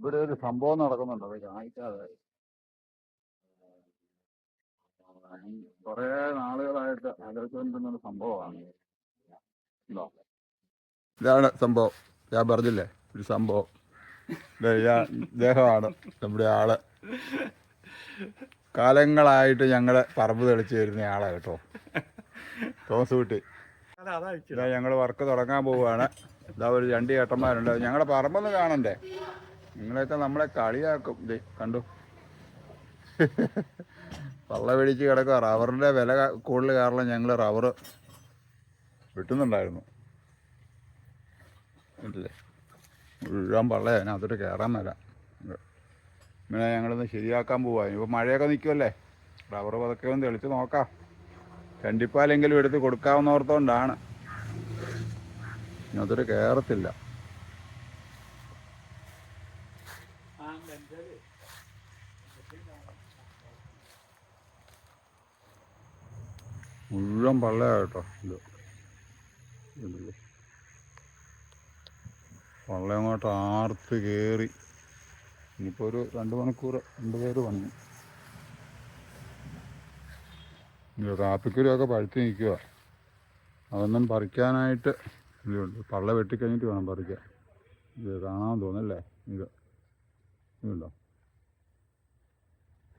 ഇവിടെ ഒരു സംഭവം നടക്കുന്നുണ്ട്. അത് കാണിക്കാതെ കുറെ നാളുകളായിട്ട് ആലോചിച്ചുകൊണ്ടിരുന്ന ഒരു സംഭവമാണ്. ഇതാണ് സംഭവം. ഞാൻ പറഞ്ഞില്ലേ? ഒരു സംഭവം. ഇദ്ദേഹമാണ് നമ്മുടെ ആൾ. കാലങ്ങളായിട്ട് ഞങ്ങളെ പറമ്പ് തെളിച്ച് വരുന്ന ആളാ കേട്ടോ. തോമസ് കുട്ടി. ഇതാ ഞങ്ങൾ വർക്ക് തുടങ്ങാൻ പോവുകയാണ്. ഇതാ ഒരു രണ്ട് ചേട്ടന്മാരുണ്ട് ഞങ്ങളുടെ പറമ്പൊന്ന് കാണണ്ടേ? നിങ്ങളെയൊക്കെ നമ്മളെ കളിയാക്കും. ദേ കണ്ടു? വള്ള പിടിച്ച് കിടക്കുക റബ്ബറിന്റെ വില കൂടുതൽ കാരണം ഞങ്ങൾ റബ്ബർ വെട്ടുന്നുണ്ടായിരുന്നു. ഇല്ലേ? മുഴുവൻ പള്ളേ അതിനകത്തോട്ട് കയറാൻ മേല. ഇങ്ങനെ ഞങ്ങളൊന്ന് ശരിയാക്കാൻ പോവാ. ഇപ്പോൾ മഴയൊക്കെ നിൽക്കുമല്ലേ റബ്ബർ പതക്കെ ഒന്ന് തെളിച്ച് നോക്കാം. കണ്ടിപ്പാലെങ്കിലും എടുത്ത് കൊടുക്കാവുന്നോർത്തോണ്ടാണ്. അതിനകത്തോട്ട് കയറത്തില്ല മുഴുവൻ പള്ളയായിട്ടോ ഇത്. ഇതില്ലേ. പള്ള അങ്ങോട്ട് ആർത്ത് കയറി ഇനിയിപ്പോൾ ഒരു രണ്ട് മണിക്കൂർ രണ്ട് പേര് വന്നു. ഇത് കാപ്പിക്കുരുമൊക്കെ പഴുത്ത് നിൽക്കുക അതൊന്നും പറിക്കാനായിട്ട് ഇതുണ്ട് പള്ള വെട്ടിക്കഴിഞ്ഞിട്ട് വേണം പറിക്കാൻ. ഇത് കാണാൻ തോന്നല്ലേ ഇത്. ഇതുണ്ടോ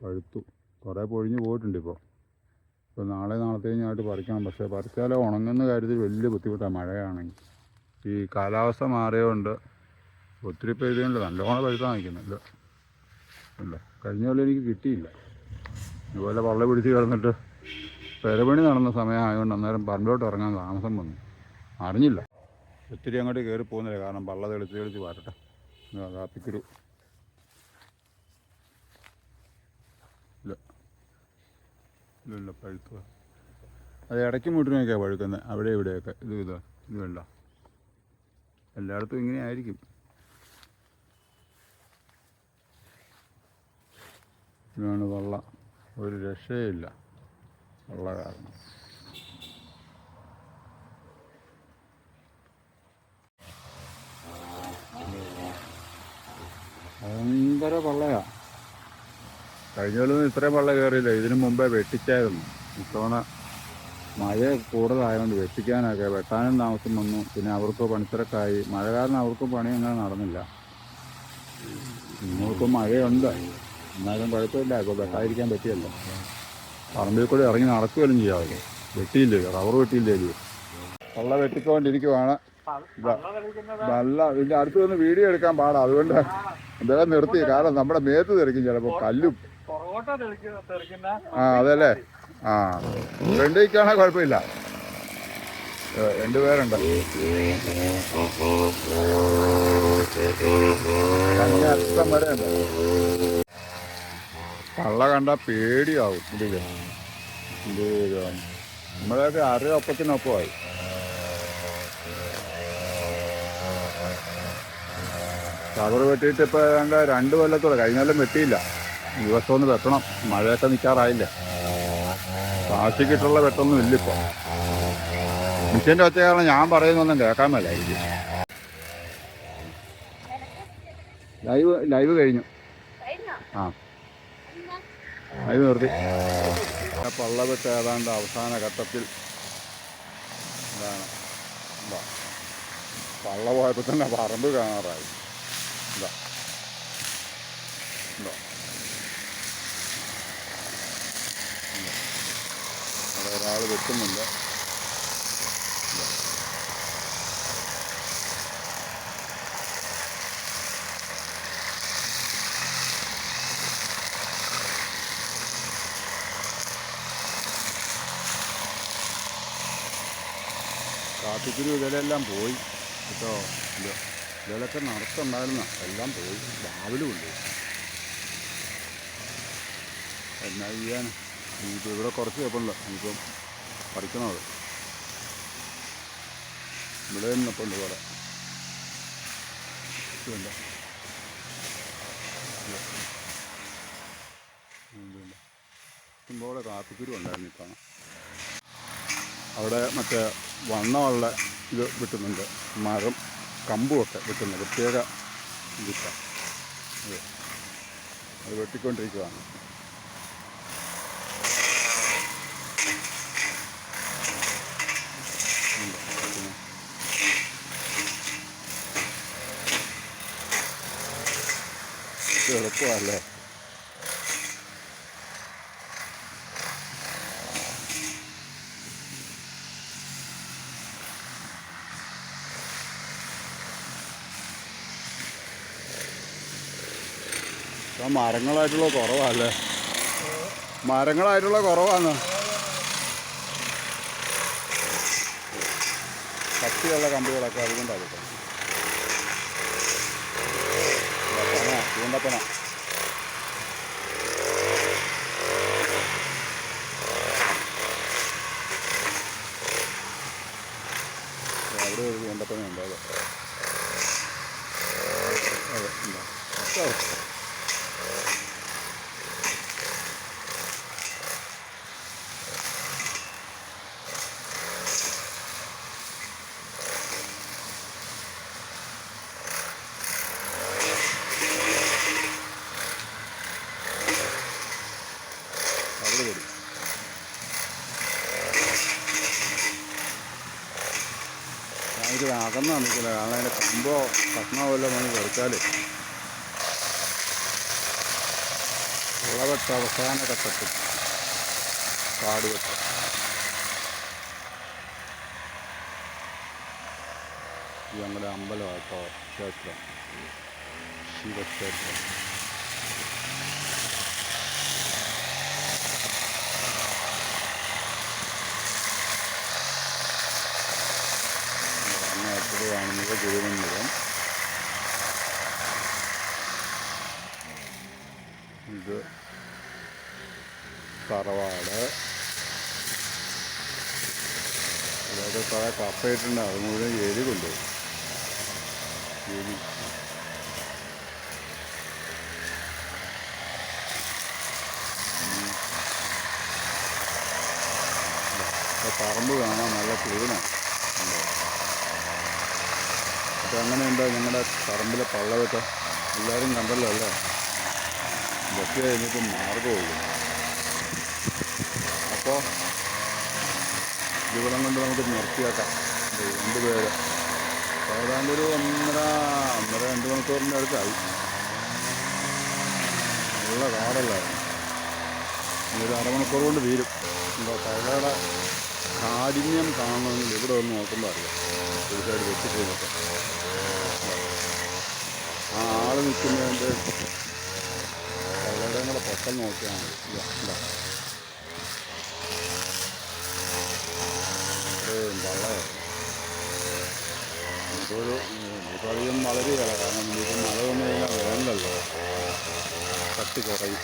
പഴുത്തു. കുറേ പൊഴിഞ്ഞ് പോയിട്ടുണ്ട് ഇപ്പോൾ ഇപ്പോൾ നാളെ നാളത്തെ കഴിഞ്ഞായിട്ട് പറിക്കണം. പക്ഷേ പറിച്ചാലേ ഉണങ്ങുന്ന കാര്യത്തിൽ വലിയ ബുദ്ധിമുട്ടാണ് മഴയാണെങ്കിൽ. ഈ കാലാവസ്ഥ മാറിയതുകൊണ്ട് ഒത്തിരി പെയ്തുകൊണ്ട് നല്ലോണം പഴുത്താൽ നിൽക്കുന്നില്ല ഇല്ല കഴിഞ്ഞ പോലെ എനിക്ക് കിട്ടിയില്ല. ഇതുപോലെ വള്ള പിടിച്ച് കിടന്നിട്ട് പെരപണി നടന്ന സമയമായതുകൊണ്ട് അന്നേരം പറമ്പിലോട്ട് ഇറങ്ങാൻ താമസം വന്നു. അറിഞ്ഞില്ല. ഒത്തിരി അങ്ങോട്ട് കയറി പോകുന്നില്ല. കാരണം വള്ള തെളിച്ച് തെളിച്ച് വരട്ടെ. കാപ്പിക്കുരു ഇല്ല. ഇല്ല പഴുക്കുക അത് ഇടയ്ക്ക് മുട്ടിനൊക്കെയാണ് പഴുക്കുന്നത് അവിടെ ഇവിടെയൊക്കെ. ഇത് ഇതാ. ഇത് വേണ്ട എല്ലായിടത്തും ഇങ്ങനെ ആയിരിക്കും. ഇതാണ് വള്ള. ഒരു രക്ഷയില്ല വള്ള കാരണം. ഭയങ്കര വള്ളയാ. കഴിഞ്ഞ കൊല്ലം ഇത്രയും വെള്ളം കയറിയില്ല. ഇതിനു മുമ്പേ വെട്ടിച്ചായിരുന്നു. ഇത്തവണ മഴ കൂടുതലായതുകൊണ്ട് വെട്ടിക്കാനൊക്കെ വെട്ടാനും താമസം വന്നു. പിന്നെ അവർക്ക് പണിത്തിരക്കായി. മഴ കാരണം അവർക്കും പണി അങ്ങനെ നടന്നില്ല. നിങ്ങൾക്കും മഴയുണ്ട്. എന്നാലും കുഴപ്പമില്ല. ഇപ്പോൾ വെട്ടാതിരിക്കാൻ പറ്റിയല്ല. പറമ്പിൽ കൂടെ ഇറങ്ങി നടക്കുകയും ചെയ്യാമല്ലോ വെട്ടിയില്ലേ? റബ്ബർ വെട്ടിയില്ലേ? വെള്ളം വെട്ടിക്കൊണ്ടിരിക്കുവാണ്. നല്ല ഇതിന്റെ അടുത്ത് നിന്ന് വീഡിയോ എടുക്കാൻ പാടാ. അതുകൊണ്ട് അദ്ദേഹം നിർത്തി. കാരണം നമ്മുടെ മേത്ത് തെറിക്കും ചിലപ്പോൾ കല്ലും. ആ അതല്ലേ? ആ. ഫ്രണ്ടിലേക്കാണെ കുഴപ്പമില്ല? ഏ, രണ്ടുപേരുണ്ട് കള്ള കണ്ട പേടിയാവും. ഇത് നമ്മളെയൊക്കെ അറിയ ഒപ്പത്തിനൊപ്പമായി റബ്ബർ വെട്ടിയിട്ട് ഏതാണ്ട് രണ്ട് കൊല്ലത്തോടെ കഴിഞ്ഞാലും വെട്ടിയില്ല. ഈ വർഷം ഒന്ന് വെട്ടണം. മഴയൊക്കെ നിൽക്കാറായില്ലേ കിട്ടുള്ള വെട്ടൊന്നും ഇല്ല ഇപ്പോൾ മിഷ്യന്റെ ഒച്ച കാരണം ഞാൻ പറയുന്നൊന്നും കേൾക്കാൻ മേലായിരിക്കും ലൈവ് ലൈവ് കഴിഞ്ഞു. ആ. ലൈവ് നിർത്തി. പള്ളവെട്ട് ഏതാണ്ട് അവസാന ഘട്ടത്തിൽ എന്താണ് ഇതാ. പള്ള പോയപ്പോൾ തന്നെ പറമ്പ് കാണാറായി. ഇതാ. ഇതാ ഇതാ. അവിടെ ഒരാൾ വെട്ടുന്നുണ്ട് ഇതാ. കാപ്പിക്കുരു ഇതിലെല്ലാം പോയി. കേട്ടോ ഇത് ഇതിലൊക്കെ നടത്തുണ്ടായിരുന്ന എല്ലാം പോയി. രാവിലെ ഉണ്ട് എന്നാ ചെയ്യാൻ ഇനിയിപ്പോൾ ഇവിടെ കുറച്ച് കുഴപ്പമില്ല ഇനിയിപ്പം പറിക്കണത്. ഇവിടെ നിന്നപ്പുണ്ട് ഉണ്ട് ഇതുണ്ട്. ഇതുണ്ട്. ഇഷ്ടംപോലെ കാപ്പിക്കുരു ഉണ്ടായിരുന്നു ഇപ്പം അവിടെ മറ്റേ വണ്ണമുള്ള ഇത് വിട്ടുന്നുണ്ട്. മരം കമ്പുമൊക്കെ വിട്ടുന്നുണ്ട് പ്രത്യേക ഇതിട്ട അത്. അത് വെട്ടിക്കൊണ്ടിരിക്കുകയാണ് ഉണ്ട്. പിന്നെ ഇത് എളുപ്പമല്ലേ? മരങ്ങളായിട്ടുള്ള കുറവല്ലേ? മരങ്ങളായിട്ടുള്ള കുറവാണ്. കട്ടിയുള്ള കമ്പികളൊക്കെ അതുകൊണ്ടാണ് കേട്ടോ ചൂണ്ടപ്പന അവിടെ ഒരു ചൂണ്ടപ്പന ഉണ്ട്. അതെ. അതെ ഉണ്ടോ ഒക്കെ അവിടെ. അവിടെ വരും ഞാനിത് അകന്ന് നിൽക്കില്ല കാരണം അതിന്റെ കമ്പോ കഷ്ണമോ വല്ലതും വന്ന് കുറച്ചാൽ വിളവെട്ട അവസാന ഘട്ടത്തിൽ കാട് വെട്ട ഇത് ഞങ്ങളുടെ അമ്പലമാട്ടോ ക്ഷേത്രം. ശിവക്ഷേത്രം. കാണുന്നത് തിരുവനന്തപുരം ഇത് തറവാട്. അതായത് കുറേ കപ്പയിട്ടുണ്ട് അത് മുഴുവൻ എലി കൊണ്ടുപോകും എലി പറമ്പ് കാണാൻ നല്ല ക്ലീനാണ് അപ്പം അങ്ങനെയുണ്ട് ഞങ്ങളുടെ പറമ്പിലെ പള്ളവൊക്കെ എല്ലാവരും കണ്ടല്ലോ അല്ലേ? ഇതൊക്കെ കഴിഞ്ഞിട്ട് മാർഗമുള്ളൂ അപ്പോൾ ജീവിതം കൊണ്ട് നമുക്ക് നിർത്തിയാക്കാം. രണ്ട് പേര്. ഏതാണ്ട് ഒരു ഒന്നര ഒന്നര രണ്ട് മണിക്കൂറിന്റെ അടുത്തായി. നല്ല കാടല്ലായിരുന്നു ഒരു അരമണിക്കൂർ കൊണ്ട് തീരും എന്താ പഴയുടെ കാഠിന്യം കാണണമെങ്കിൽ ഇവിടെ ഒന്ന് നോക്കുമ്പോൾ അറിയാം. ഒരു സൈഡ് വെച്ചിട്ട് ആൾ നിൽക്കുന്നതിന്റെ തലയുടെ കൂടെ പൊട്ടം നോക്കിയാൽ മതി ഇതാ, ഇതാ. ഇത്രയും വള്ളയോ ഇതൊരു കാരണം ഇത് മഴ വന്നു കഴിഞ്ഞാൽ വേണ്ടല്ലോ. കട്ടി കുറയും.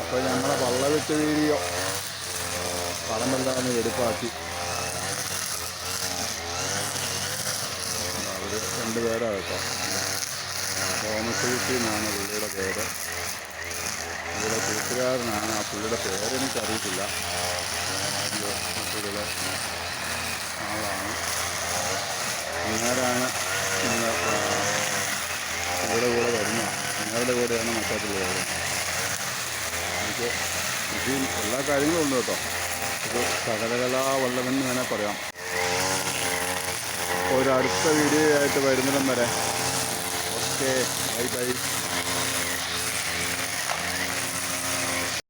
അപ്പോൾ ഞങ്ങളെ വള്ള വെച്ച് വീഴിയോ പറമ്പെല്ലാം എടുപ്പാക്കി. അവർ രണ്ടുപേരാണ് കേട്ടോ. തോമസ് വീട്ടി എന്നാണ് പുള്ളിയുടെ പേര്. പുള്ളിയുടെ കൂട്ടുകാരനാണ്. ആ പുള്ളിയുടെ പേരെനിക്കറിയത്തില്ല. മറ്റൊരു ആളാണ്. അങ്ങേരാണ് പുള്ളിയുടെ കൂടെ വരുന്ന. അങ്ങേരുടെ കൂടെയാണ് മറ്റേ പുള്ളി എനിക്ക് കൃഷിയും എല്ലാ കാര്യങ്ങളും ഉണ്ട് കേട്ടോ. ഇത് സകലകലാ വല്ലതെന്ന് വേണേൽ പറയാം. ഒരു അടുത്ത വീഡിയോ ആയിട്ട് വരുന്നിടം വരെ OK たいです